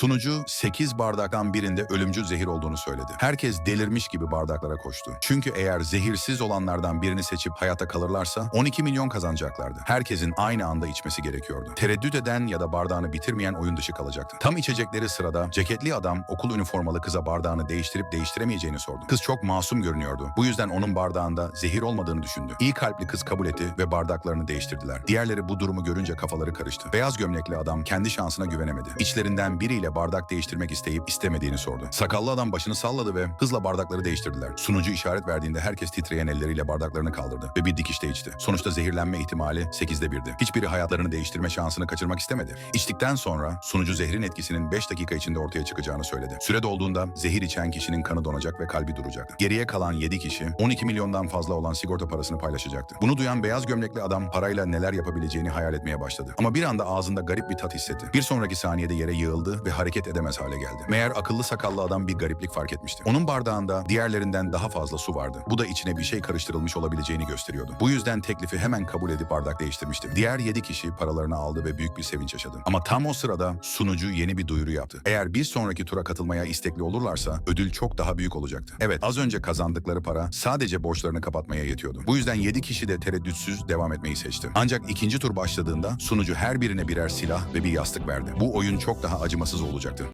Sunucu 8 bardaktan birinde ölümcül zehir olduğunu söyledi. Herkes delirmiş gibi bardaklara koştu. Çünkü eğer zehirsiz olanlardan birini seçip hayatta kalırlarsa 12 milyon kazanacaklardı. Herkesin aynı anda içmesi gerekiyordu. Tereddüt eden ya da bardağını bitirmeyen oyun dışı kalacaktı. Tam içecekleri sırada ceketli adam okul üniformalı kıza bardağını değiştirip değiştiremeyeceğini sordu. Kız çok masum görünüyordu. Bu yüzden onun bardağında zehir olmadığını düşündü. İyi kalpli kız kabul etti ve bardaklarını değiştirdiler. Diğerleri bu durumu görünce kafaları karıştı. Beyaz gömlekli adam kendi şansına güvenemedi. İçlerinden biriyle bardak değiştirmek isteyip istemediğini sordu. Sakallı adam başını salladı ve hızla bardakları değiştirdiler. Sunucu işaret verdiğinde herkes titreyen elleriyle bardaklarını kaldırdı ve bir dikişte içti. Sonuçta zehirlenme ihtimali 8'de 1'di. Hiçbiri hayatlarını değiştirme şansını kaçırmak istemedi. İçtikten sonra sunucu zehrin etkisinin 5 dakika içinde ortaya çıkacağını söyledi. Süre dolduğunda zehir içen kişinin kanı donacak ve kalbi duracaktı. Geriye kalan 7 kişi 12 milyondan fazla olan sigorta parasını paylaşacaktı. Bunu duyan beyaz gömlekli adam parayla neler yapabileceğini hayal etmeye başladı. Ama bir anda ağzında garip bir tat hissetti. Bir sonraki saniyede yere yığıldı ve hareket edemez hale geldi. Meğer akıllı sakallı adam bir gariplik fark etmişti. Onun bardağında diğerlerinden daha fazla su vardı. Bu da içine bir şey karıştırılmış olabileceğini gösteriyordu. Bu yüzden teklifi hemen kabul edip bardak değiştirmişti. Diğer 7 kişi paralarını aldı ve büyük bir sevinç yaşadı. Ama tam o sırada sunucu yeni bir duyuru yaptı. Eğer bir sonraki tura katılmaya istekli olurlarsa ödül çok daha büyük olacaktı. Evet az önce kazandıkları para sadece borçlarını kapatmaya yetiyordu. Bu yüzden 7 kişi de tereddütsüz devam etmeyi seçti. Ancak ikinci tur başladığında sunucu her birine birer silah ve bir yastık verdi. Bu oyun çok daha acımasız olacaktı.